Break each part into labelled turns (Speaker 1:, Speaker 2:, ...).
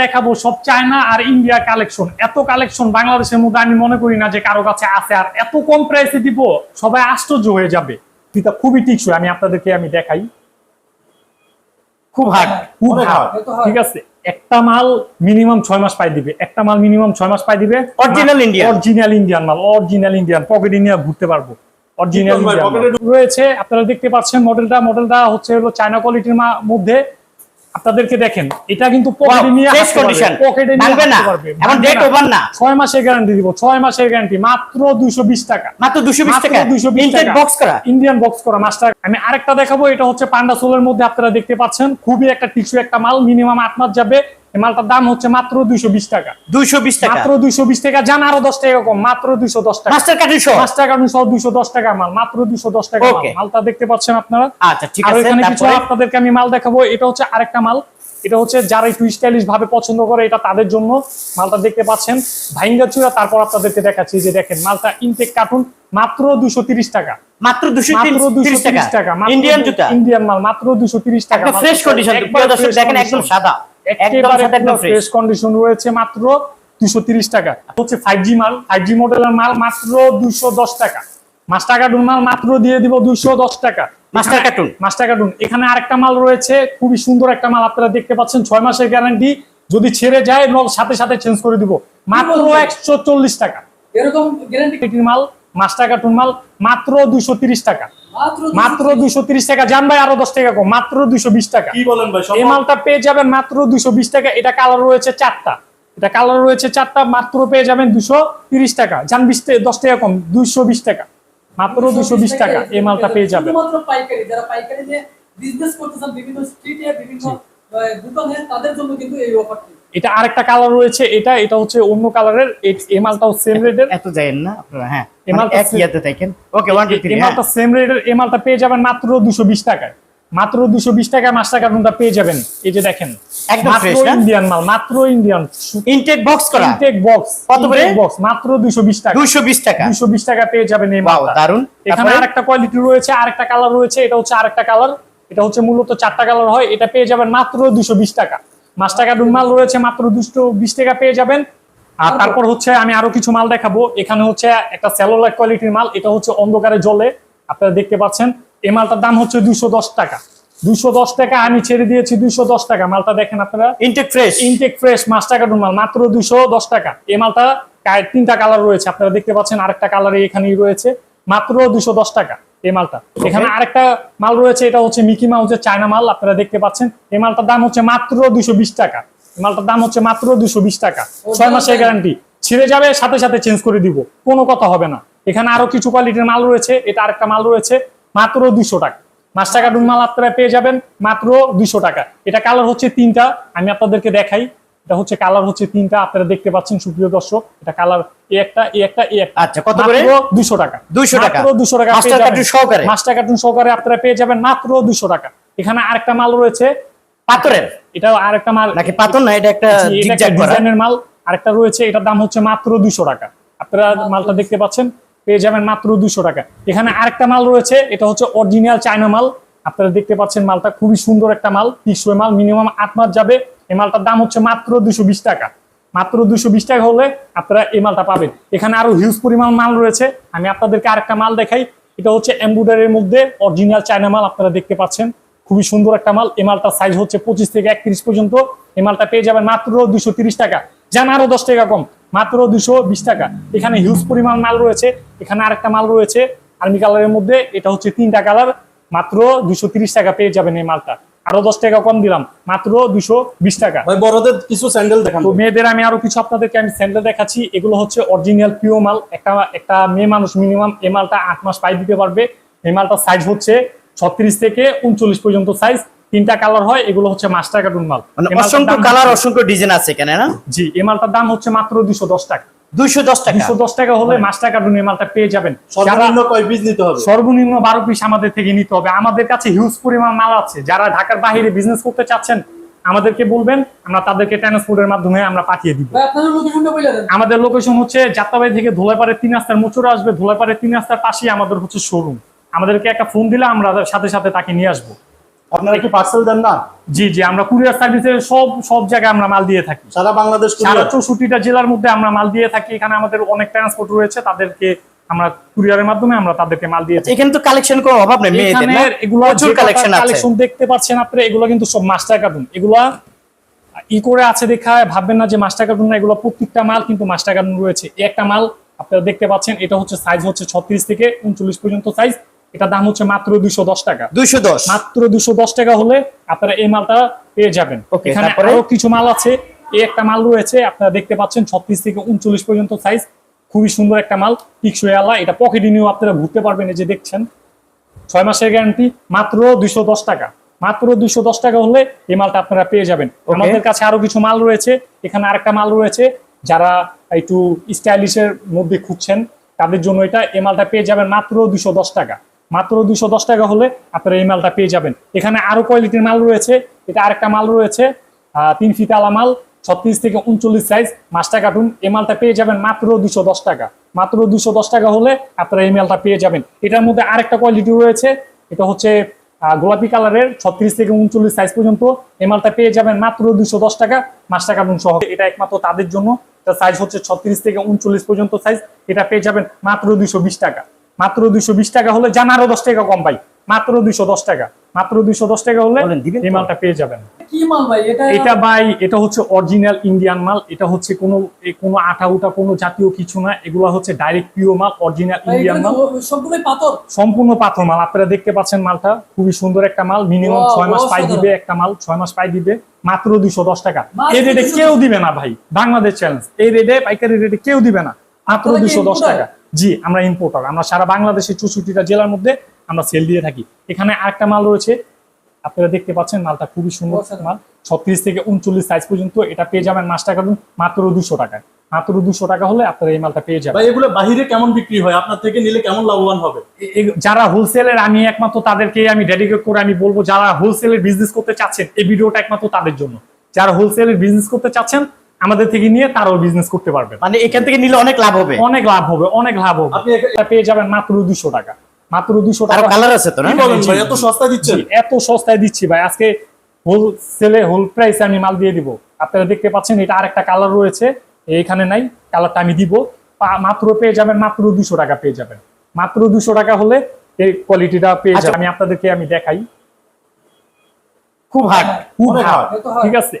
Speaker 1: দেখাবো সব চায়না আর ইন্ডিয়া কালেকশন এত কালেকশন বাংলাদেশের মধ্যে আমি মনে করি না যে কারও কাছে আছে। আর এত কম প্রাইসে দিব সবাই আশ্চর্য হয়ে যাবে। এটা খুবই টিকসই আমি আপনাদেরকে আমি দেখাই। খুব হার্ড খুব হার্ড ঠিক আছে? একটা মাল মিনিমাম ছয় মাস পাই দিবে। একটা মাল মিনিমাম ছয় মাস পাই দিবে।
Speaker 2: Original Indian।
Speaker 1: অরিজিনাল ইন্ডিয়ান মাল অরিজিনাল ইন্ডিয়ান পকেটে নিয়ে ঘুরতে পারব। অরিজিনাল ইন্ডিয়ান রয়েছে আপনারা দেখতে পাচ্ছেন মডেলটা মডেলটা হচ্ছে হলো চায়না কোয়ালিটির মধ্যে আপনাদেরকে দেখেন এটা কিন্তু পকেটে নিয়ে
Speaker 2: ফ্রেশ কন্ডিশন
Speaker 1: পকেটে নিয়ে
Speaker 2: না। এখন ডেট ওভার না।
Speaker 1: ছয় মাসের গ্যারান্টি দিব। ছয় মাসের গ্যারান্টি মাত্র দুইশো বিশ টাকা।
Speaker 2: মাত্র 220 টাকা।
Speaker 1: দুইশো বিশ
Speaker 2: ইনটেক
Speaker 1: টাকা।
Speaker 2: বক্স করা।
Speaker 1: ইন্ডিয়ান বক্স করা মাস্টার আমি আরেকটা দেখাবো এটা হচ্ছে পান্ডা সোলের মধ্যে আপনারা দেখতে পাচ্ছেন। খুবই একটা টিস্যু একটা মাল মিনিমাম আট মাস যাবে। মালটার দাম হচ্ছে মাত্র দুইশো বিশ টাকা।
Speaker 2: 220 টাকা।
Speaker 1: মাত্র দুইশো বিশ টাকা জান আরও দশ টাকা কম মাত্র দুইশো দশ টাকা।
Speaker 2: মাস্টার
Speaker 1: পাঁচ টাকা সহ দুইশো দশ টাকা মাল মাত্র দুইশো দশ টাকা মালটা দেখতে পাচ্ছেন আপনারা।
Speaker 2: আচ্ছা ঠিক আছে
Speaker 1: এখানে কিছু আপনাদেরকে আমি মাল দেখাবো এটা হচ্ছে আরেকটা মাল। এটা হচ্ছে যারা একটু স্টাইলিশ ভাবে পছন্দ করে এটা তাদের জন্য। মালটা দেখতে পাচ্ছেন। ভাইঙ্গা চূড়া তারপর আপনাদেরকে দেখাচ্ছি যে দেখেন মালটা ইনটেক কার্টুন মাত্র দুশো টাকা।
Speaker 2: মাত্র 230 টাকা।
Speaker 1: টাকা
Speaker 2: ইন্ডিয়ান জুতা।
Speaker 1: ইন্ডিয়ান মাল মাত্র দুশো টাকা।
Speaker 2: ফ্রেশ কন্ডিশন দেখেন একদম সাদা। একদম ফ্রেশ
Speaker 1: কন্ডিশন রয়েছে মাত্র দুশো তিরিশ টাকা। হচ্ছে মাল। মডেলের মাল মাত্র দুশো দশ টাকা। মাস্টার কার্টুন মাল মাত্র দিয়ে দিব দুশো দশ টাকা।
Speaker 2: মাস্টার কার্টুন
Speaker 1: মাস্টার কার্টুন এখানে আরেকটা মাল রয়েছে খুবই সুন্দর একটা মাল আপনারা দেখতে পাচ্ছেন ছয় মাসের গ্যারান্টি যদি ছেড়ে যায় নল সাথে সাথে চেঞ্জ করে দিব। মাত্র একশো চল্লিশ টাকা।
Speaker 3: এরকম গ্যারান্টি
Speaker 1: মাল মাস্টার কার্টুন মাল মাত্র দুশো তিরিশ টাকা।
Speaker 3: মাত্র
Speaker 1: মাত্র দুশো তিরিশ টাকা। জান ভাই আরও দশ টাকা কম। মাত্র দুশো বিশ টাকা।
Speaker 3: কি বলেন ভাই
Speaker 1: এই মালটা পেয়ে যাবেন মাত্র দুশো বিশ টাকা। এটা কালার রয়েছে চারটা। এটা কালার রয়েছে চারটা মাত্র পেয়ে যাবেন দুশো তিরিশ টাকা। জান বিশ দশ টাকা কম দুশো বিশ টাকা। মাত্র দুশো বিশ টাকা এই মালটা পেয়ে যাবেন।
Speaker 3: পাইকারি যারা পাইকারি নিয়ে বিজনেস করতেছেন বিভিন্ন স্ট্রিটে বিভিন্ন দোকানে তাদের জন্য কিন্তু এই অফারটি
Speaker 1: এটা আরেকটা কালার রয়েছে এটা এটা হচ্ছে অন্য কালারের এই মালটাও সেম রেটের
Speaker 2: এত যায়েন না আপনারা হ্যাঁ
Speaker 1: এই মালটা
Speaker 2: এক ইয়াতে দেখেন। ওকে 1 2
Speaker 1: এই মালটা সেম রেটের এই মালটা পেয়ে যাবেন মাত্র দুশো বিশ টাকায়। মাত্র দুশো বিশ টাকায় মাস্টার কার্টুনটা পেয়ে যাবেন। এই যে দেখেন মাত্র
Speaker 2: fresh
Speaker 1: ইন্ডিয়ান মাল মাত্র ইন্ডিয়ান
Speaker 2: ইনটেক বক্স করা?
Speaker 1: ইনটেক বক্স
Speaker 2: কত করে?
Speaker 1: বক্স মাত্র দুশো বিশ টাকা।
Speaker 2: 220 টাকা?
Speaker 1: দুশো বিশ টাকা পেয়ে যাবেন এই
Speaker 2: ওয়াও দারুণ
Speaker 1: এখানে আরেকটা কোয়ালিটি রয়েছে আরেকটা কালার রয়েছে এটা হচ্ছে আরেকটা কালার এটা হচ্ছে মূলত চারটা কালার হয় এটা পেয়ে যাবেন মাত্র দুশো বিশ টাকা। পাঁচ টাকা মাল রয়েছে মাত্র দুশো বিশ টাকা পেয়ে যাবেন। আর তারপর? হচ্ছে আমি আরও কিছু মাল দেখাবো। এখানে হচ্ছে একটা স্যালোলাইট কোয়ালিটির মাল এটা হচ্ছে অন্ধকারে জলে আপনারা দেখতে পাচ্ছেন এই মালটার দাম হচ্ছে দুশো দশ টাকা। দুশো দশ টাকা আমি ছেড়ে দিয়েছি দুশো দশ টাকা। মালটা দেখেন আপনারা।
Speaker 2: ইনটেক ফ্রেশ
Speaker 1: ইনটেক ফ্রেশ মাছ টাকা মাল মাত্র দুশো দশ টাকা। এই মালটা তিনটা কালার রয়েছে। আপনারা দেখতে পাচ্ছেন আরেকটা কালার এখানেই রয়েছে। মাত্র দুশো দশ টাকা এই মালটা। এখানে আরেকটা মাল রয়েছে এটা হচ্ছে মিকি মাউসের চায়না মাল আপনারা দেখতে পাচ্ছেন। এই মালটার দাম হচ্ছে মাত্র দুশো বিশ টাকা। মালটার দাম হচ্ছে মাত্র দুশো বিশ টাকা। ছয় মাসের গ্যারান্টি ছিঁড়ে যাবে সাথে সাথে চেঞ্জ করে দিব। কোনো কথা হবে না। এখানে আরও কিছু কোয়ালিটির মাল রয়েছে। এটা আরেকটা মাল রয়েছে। মাত্র দুশো টাকা। মাছ টাকা মাল আপনারা পেয়ে যাবেন মাত্র দুশো টাকা। এটা কালার হচ্ছে তিনটা আমি আপনাদেরকে দেখাই। এটা হচ্ছে কালার হচ্ছে তিনটা আপনারা দেখতে পাচ্ছেন সুপ্রিয় দর্শক এটা কালার এ একটা এ একটা এ একটা।
Speaker 2: আচ্ছা, কত করে?
Speaker 1: দুশো টাকা।
Speaker 2: 200 টাকা।
Speaker 1: মাত্র দুশো টাকা
Speaker 2: মাস্টার কার্টুন সহকারে?
Speaker 1: মাস্টার কার্টুন সহকারে আপনারা পেয়ে যাবেন মাত্র দুশো টাকা। এখানে আরেকটা মাল রয়েছে।
Speaker 2: পাথরের?
Speaker 1: এটাও আরেকটা মাল।
Speaker 2: নাকি পাথর না এটা একটা
Speaker 1: এটা
Speaker 2: জিগজ্যাগ
Speaker 1: ডিজাইনের মাল। আরেকটা রয়েছে এটার দাম হচ্ছে মাত্র দুশো টাকা। আপনারা মালটা দেখতে পাচ্ছেন। পেয়ে যাবেন মাত্র দুশো টাকা। এখানে আরেকটা মাল রয়েছে, এটা হচ্ছে অরিজিনাল চায়না মাল। আপনারা দেখতে পাচ্ছেন মালটা খুবই সুন্দর একটা মাল টিসুয়ে মাল মিনিমাম আট মাস যাবে। এই মালটার দাম হচ্ছে মাত্র দুশো টাকা। মাত্র দুশো বিশ টাকা হলে আপনারা এই মালটা পাবেন। এখানে আরও হিউজ পরিমাণ মাল রয়েছে। আমি আপনাদেরকে আরেকটা মাল দেখাই। এটা হচ্ছে এমব্রয়ডারির মধ্যে অরিজিনাল চায়না মাল, আপনারা দেখতে পাচ্ছেন। খুবই সুন্দর একটা মাল। এই মালটার সাইজ হচ্ছে পঁচিশ থেকে একত্রিশ পর্যন্ত। এই মালটা পেয়ে যাবেন মাত্র দুশো টাকা। যান আরও দশ টাকা কম। মাত্র দুশো বিশ টাকা। এখানে হিউজ পরিমাণ মাল রয়েছে। এখানে আরেকটা মাল রয়েছে। আর্মি কালারের মধ্যে এটা হচ্ছে তিনটা কালার মাত্র দুশো টাকা পেয়ে যাবেন এই মালটা। আরও দশ টাকা কম দিলাম। মাত্র দুশো বিশ টাকা।
Speaker 3: বড়দের কিছু স্যান্ডেল দেখান।
Speaker 1: তো মেয়েদের আমি আরও কিছু আপনাদেরকে আমি স্যান্ডেল দেখাচ্ছি। এগুলো হচ্ছে অরিজিনাল পিও মাল। একটা একটা মেয়ে মানুষ মিনিমাম এই মালটা আট মাস পাই দিতে পারবে। এই মালটার সাইজ হচ্ছে ছত্রিশ থেকে উনচল্লিশ পর্যন্ত সাইজ তিনটা কালার হয় এগুলো হচ্ছে মাস্টার কার্টুন মাল।
Speaker 2: মানে অসংখ্য
Speaker 1: দাম
Speaker 2: কালার
Speaker 1: হচ্ছে-
Speaker 2: অসংখ্য ডিজাইন আছে এখানে না?
Speaker 1: জি এই মালটার দাম হচ্ছে মাত্র দুশো দশ টাকা।
Speaker 2: 210 টাকা?
Speaker 1: দুশো দশ টাকা হলে মাস্টার কার্টুন এই মালটা পেয়ে যাবেন। যারা
Speaker 3: সর্বনিম্ন কয় পিস নিতে হবে?
Speaker 1: সর্বনিম্ন বারো পিস আমাদের থেকে নিতে হবে। আমাদের কাছে হিউজ পরিমাণ মাল আছে। যারা ঢাকার বাইরে বিজনেস করতে চাচ্ছেন আমাদেরকে বলবেন আমরা তাদেরকে ট্রান্সপোর্টের মাধ্যমে আমরা পাঠিয়ে দিব। আমাদের লোকেশন হচ্ছে যাত্রাবাড়ি থেকে ধোলাইপাড়ের তিন রাস্তার মোচরে আসবে। ধোলাইপাড়ের তিন রাস্তার পাশেই আমাদের হচ্ছে শোরুম আমাদেরকে একটা ফোন দিলে আমরা সাথে সাথে তাকে নিয়ে আসব।
Speaker 4: আপনারা কি পার্সেল দেন না?
Speaker 1: জি জি আমরা কুরিয়ার সার্ভিসে সব সব জায়গায় আমরা মাল দিয়ে থাকি।
Speaker 4: সারা বাংলাদেশ
Speaker 1: সারা চৌষট্টিটা জেলার মধ্যে আমরা মাল দিয়ে থাকি। এখানে আমাদের অনেক ট্রান্সপোর্ট রয়েছে তাদেরকে আমরা কুরিয়ারের মাধ্যমে আমরা তাদেরকে মাল দিয়ে
Speaker 2: এখানে তো কালেকশন কোনো অভাব নেই মেয়েদের না?
Speaker 1: এগুলো
Speaker 2: প্রচুর কালেকশন আছে।
Speaker 1: কালেকশন দেখতে পাচ্ছেন আপনি এগুলো কিন্তু সব মাস্টার কার্টুন এগুলা ই করে আছে দেখা ভাববেন না যে মাস্টার কার্টুন না এগুলো প্রত্যেকটা মাল কিন্তু মাস্টার কার্টুন রয়েছে। এই একটা মাল আপনারা দেখতে পাচ্ছেন এটা হচ্ছে সাইজ হচ্ছে ছত্রিশ থেকে উনচল্লিশ পর্যন্ত সাইজ এটা দাম হচ্ছে মাত্র দুইশো দশ টাকা।
Speaker 2: দুইশো দশ।
Speaker 1: মাত্র দুশো দশ টাকা হলে আপনারা এই মালটা পেয়ে যাবেন। এখানে আরও কিছু মাল আছে। এই একটা মাল রয়েছে আপনারা দেখতে পাচ্ছেন ছত্রিশ থেকে উনচল্লিশ পর্যন্ত সাইজ খুবই সুন্দর একটা মাল টিকসই আলা। এটা পকেটে নিয়েও আপনারা ঘুরতে পারবেন এই যে দেখছেন। ছয় মাসের গ্যারান্টি মাত্র দুইশো দশ টাকা। মাত্র দুইশো দশ টাকা হলে এই মালটা আপনারা পেয়ে যাবেন. আমাদের কাছে আরও কিছু মাল রয়েছে। এখানে আরেকটা মাল রয়েছে যারা একটু স্টাইলিশের মধ্যে খুঁজছেন তাদের জন্য এটা এই মালটা পেয়ে যাবেন মাত্র দুইশো দশ টাকা। মাত্র দুশো দশ টাকা হলে আপনারা এই মালটা পেয়ে যাবেন। এখানে আরও কোয়ালিটির মাল রয়েছে, এটা আরেকটা মাল রয়েছে তিন ফিট আলা মাল, ছত্রিশ থেকে উনচল্লিশ সাইজ মাস্টার কার্টুন এই মালটা পেয়ে যাবেন মাত্র দুশো দশ টাকা। মাত্র দুশো দশ টাকা হলে আপনারা এই মালটা পেয়ে যাবেন। এটার মধ্যে আরেকটা কোয়ালিটি রয়েছে, এটা হচ্ছে গোলাপি কালারের ছত্রিশ থেকে উনচল্লিশ সাইজ পর্যন্ত এই মালটা পেয়ে যাবেন মাত্র দুশো দশ টাকা মাস্টার কার্টুন সহ। এটা একমাত্র তাদের জন্য সাইজ হচ্ছে ছত্রিশ থেকে উনচল্লিশ পর্যন্ত সাইজ এটা পেয়ে যাবেন মাত্র দুশো বিশ টাকা। মাত্র দুইশো বিশ টাকা হলে জান আরও দশ টাকা কম পাই মাত্র দুইশো দশ টাকা। মাত্র দুইশো দশ টাকা হলে এই মালটা পেয়ে যাবেন।
Speaker 3: কি এটা
Speaker 1: এটা ভাই এটা হচ্ছে অরিজিনাল ইন্ডিয়ান মাল। এটা হচ্ছে কোনো কোনো আঠা উঠা কোনো জাতীয় কিছু না। এগুলো হচ্ছে ডাইরেক্ট পিও মাল অরিজিনাল ইন্ডিয়ান মাল।
Speaker 3: পাথর।
Speaker 1: সম্পূর্ণ পাথর মাল। আপনারা দেখতে পাচ্ছেন মালটা। খুবই সুন্দর একটা মাল। মিনিমাম ছয় মাস পাই দিবে একটা মাল। ছয় মাস পাই দিবে। মাত্র দুইশো দশ টাকা। এই রেটে কেউ দিবে না ভাই। বাংলাদেশ চ্যালেঞ্জ এই রেটে পাইকারি রেটে কেউ দিবে না। মাত্র দুইশো দশ টাকা। জি আমরা ইম্পোর্টার আমরা সারা বাংলাদেশের চৌষট্টিটা জেলার মধ্যে আমরা সেল দিয়ে থাকি। এখানে আরেকটা মাল রয়েছে আপনারা দেখতে পাচ্ছেন মালটা খুবই সুন্দর মাল ছত্রিশ থেকে উনচল্লিশ সাইজ পর্যন্ত এটা পেয়ে যাবেন মাস্টার কার্টুন মাত্র দুশো টাকায় মাত্র দুশো টাকা হলে আপনারা এই মালটা পেয়ে যাবেন।
Speaker 4: এগুলো বাহিরে কেমন বিক্রি হয়? আপনার থেকে নিলে কেমন লাভবান হবে?
Speaker 1: যারা হোলসেলের আমি একমাত্র তাদেরকে আমি ডেডিকেট করে আমি বলব যারা হোলসেলের বিজনেস করতে চাচ্ছেন এই ভিডিওটা একমাত্র তাদের জন্য। যারা হোলসেলের বিজনেস করতে চাচ্ছেন আমাদের থেকে নিয়ে তারাও বিজনেস করতে পারবেন
Speaker 2: মানে এখান থেকে নিলে অনেক লাভ হবে।
Speaker 1: অনেক লাভ হবে অনেক লাভ হবে।
Speaker 4: আপনি
Speaker 1: পেয়ে যাবেন মাত্র দুশো টাকা। মাত্র দুশো টাকা
Speaker 2: কালার আছে তো না?
Speaker 4: কি বলেন ভাই? এত সস্তা দিচ্ছেন?
Speaker 1: জি, এত সস্তায় দিচ্ছি ভাই। আজকে হোলসেলে হোল প্রাইসে আমি মাল দিয়ে দিব। আপনারা দেখতে পাচ্ছেন এটা আরেকটা কালার রয়েছে। এইখানে নাই কালারটা আমি দিব। মাত্র পেয়ে যাবেন মাত্র দুশো টাকা পেয়ে যাবেন। মাত্র দুশো টাকা হলে এই কোয়ালিটিটা পেয়ে
Speaker 2: আচ্ছা।
Speaker 1: যাবেন। আমি আপনাদেরকে আমি দেখাই।
Speaker 2: খুব হার্ড
Speaker 1: খুব hard। ঠিক আছে?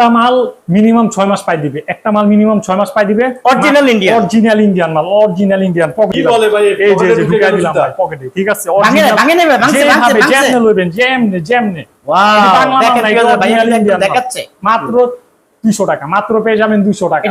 Speaker 1: একটা মাল মিনিমাম ছয় মাস পাই দিবে। একটা মাল মিনিমাম ছয় মাস পাই দিবে।
Speaker 2: অরিজিনাল ইন্ডিয়ান
Speaker 1: অরিজিনাল ইন্ডিয়ান মাল অরিজিনাল ইন্ডিয়ান
Speaker 4: কি বলে ভাই?
Speaker 1: এই যে যে
Speaker 4: ঢুকে
Speaker 1: ঢুকাই দিলাম ভাই পকেটে ঠিক আছে?
Speaker 2: ভাঙে
Speaker 1: original-
Speaker 2: ভাঙে নেবে ভাঙছে ভাঙছে
Speaker 1: জ্যাম
Speaker 2: নেবেন
Speaker 1: জ্যাম নে জ্যাম নে
Speaker 2: ওয়াও দেখেন ভাই। দেখাচ্ছে।
Speaker 1: মাত্র দুশো টাকা মাত্র পেয়ে যাবেন দুশো টাকা?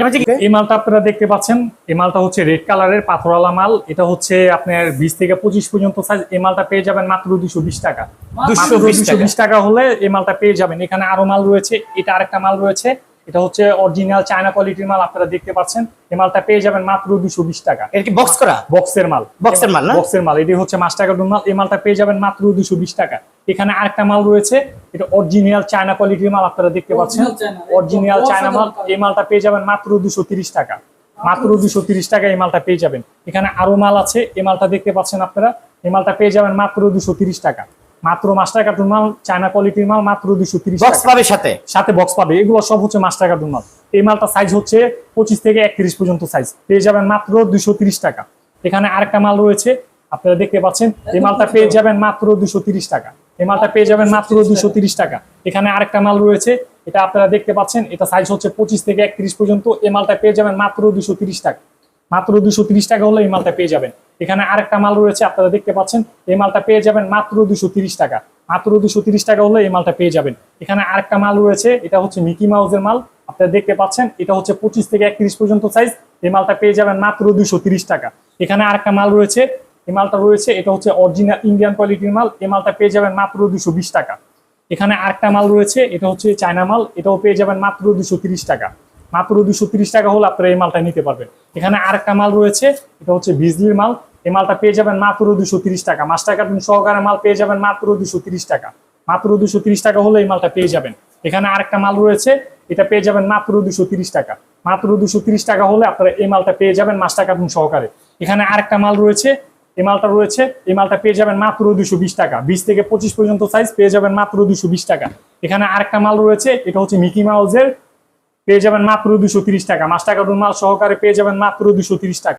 Speaker 1: এই মালটা আপনারা দেখতে পাচ্ছেন এই মালটা হচ্ছে রেড কালারের পাথরওয়ালা মাল এটা হচ্ছে আপনার বিশ থেকে পঁচিশ পর্যন্ত সাইজ এই মালটা পেয়ে যাবেন মাত্র দুশো বিশ টাকা
Speaker 3: মাত্র
Speaker 1: মাত্র
Speaker 2: 220
Speaker 1: দুশো। বিশ টাকা হলে এই মালটা পেয়ে যাবেন এখানে আরও মাল রয়েছে এটা আরেকটা মাল রয়েছে এটা হচ্ছে অরিজিনাল চায়না কোয়ালিটির মাল আপনারা দেখতে পাচ্ছেন। এই মালটা পেয়ে যাবেন মাত্র দুশো বিশ টাকা।
Speaker 2: এটা কি বক্স করা?
Speaker 1: বক্সের মাল।
Speaker 2: বক্সের মাল না?
Speaker 1: বক্সের মাল। এটি হচ্ছে মাস্টার কার্টুন মাল। এই মালটা পেয়ে যাবেন মাত্র দুশো বিশ টাকা। এখানে আরেকটা মাল রয়েছে। এটা অরিজিনাল চায়না কোয়ালিটির মাল আপনারা দেখতে পাচ্ছেন। অরিজিনাল চায়না মাল। এই মালটা পেয়ে যাবেন মাত্র দুশো তিরিশ টাকা। মাত্র দুশো তিরিশ টাকা এই মালটা পেয়ে যাবেন। এখানে আরও মাল আছে। এই মালটা দেখতে পাচ্ছেন আপনারা। এই মালটা পেয়ে যাবেন মাত্র দুশো তিরিশ টাকা। মাত্র মাস্টার কার্টুন মাল চায়না কোয়ালিটির মাল মাত্র দুশো তিরিশ
Speaker 2: বক্স পাবে সাথে?
Speaker 1: সাথে বক্স পাবে। এগুলো সব হচ্ছে মাস্টার কার্টুন মাল। এই মালটা সাইজ হচ্ছে পঁচিশ থেকে একত্রিশ পর্যন্ত সাইজ পেয়ে যাবেন মাত্র তিরিশ টাকা। এখানে আরেকটা মাল রয়েছে আপনারা দেখতে পাচ্ছেন এই মালটা পেয়ে যাবেন মাত্র দুশো তিরিশ টাকা। এই মালটা পেয়ে যাবেন মাত্র দুশো টাকা। এখানে আরেকটা মাল রয়েছে এটা আপনারা দেখতে পাচ্ছেন এটা সাইজ হচ্ছে পঁচিশ থেকে একত্রিশ পর্যন্ত। এই মালটা পেয়ে যাবেন মাত্র দুশো তিরিশ টাকা। মাত্র দুশো তিরিশ টাকা হলে এই মালটা পেয়ে যাবেন। এখানে আরেকটা মাল রয়েছে, আপনারা দেখতে পাচ্ছেন। এই মালটা পেয়ে যাবেন মাত্র দুশো টাকা। মাত্র দুশো টাকা হলে এই মালটা পেয়ে যাবেন। এখানে আরেকটা মাল রয়েছে, এটা হচ্ছে মিকি মাউসের মাল। আপনারা দেখতে পাচ্ছেন, এটা হচ্ছে পঁচিশ থেকে একত্রিশ পর্যন্ত সাইজ এই মালটা পেয়ে যাবেন মাত্র দুশো টাকা। এখানে আরেকটা মাল রয়েছে, এই মালটা রয়েছে, এটা হচ্ছে অরিজিনাল ইন্ডিয়ান কোয়ালিটির মাল। এই মালটা পেয়ে যাবেন মাত্র দুশো টাকা। এখানে আরেকটা মাল রয়েছে, এটা হচ্ছে চায়না মাল, এটাও পেয়ে যাবেন মাত্র দুশো টাকা। মাত্র দুশো টাকা হলে আপনারা এই মালটা নিতে পারবেন। এখানে আরেকটা মাল রয়েছে, এটা হচ্ছে বিজলির মাল। এই মালটা পেয়ে যাবেন মাত্র দুশো তিরিশ টাকা। মাস্টার কার্টুন সহকারে মাল পেয়ে যাবেন মাত্র দুশো তিরিশ টাকা। মাত্র দুশো তিরিশ টাকা হলে এই মালটা পেয়ে যাবেন। এখানে আরেকটা মাল রয়েছে, এটা পেয়ে যাবেন মাত্র দুশো তিরিশ টাকা। মাত্র দুশো তিরিশ টাকা হলে আপনারা এই মালটা পেয়ে যাবেন মাস্টার কার্টুন সহকারে। এখানে আরেকটা মাল রয়েছে, এই মালটা রয়েছে, এই মালটা পেয়ে যাবেন মাত্র দুশো বিশ টাকা। বিশ থেকে পঁচিশ পর্যন্ত সাইজ পেয়ে যাবেন মাত্র দুশো বিশ টাকা। এখানে আরেকটা মাল রয়েছে, এটা হচ্ছে মিকি মাউজের, পেয়ে যাবেন মাত্র দুশো তিরিশ টাকা। মাস্টার কার্টুন মাল সহকারে পেয়ে যাবেন মাত্র দুশো তিরিশ টাকা।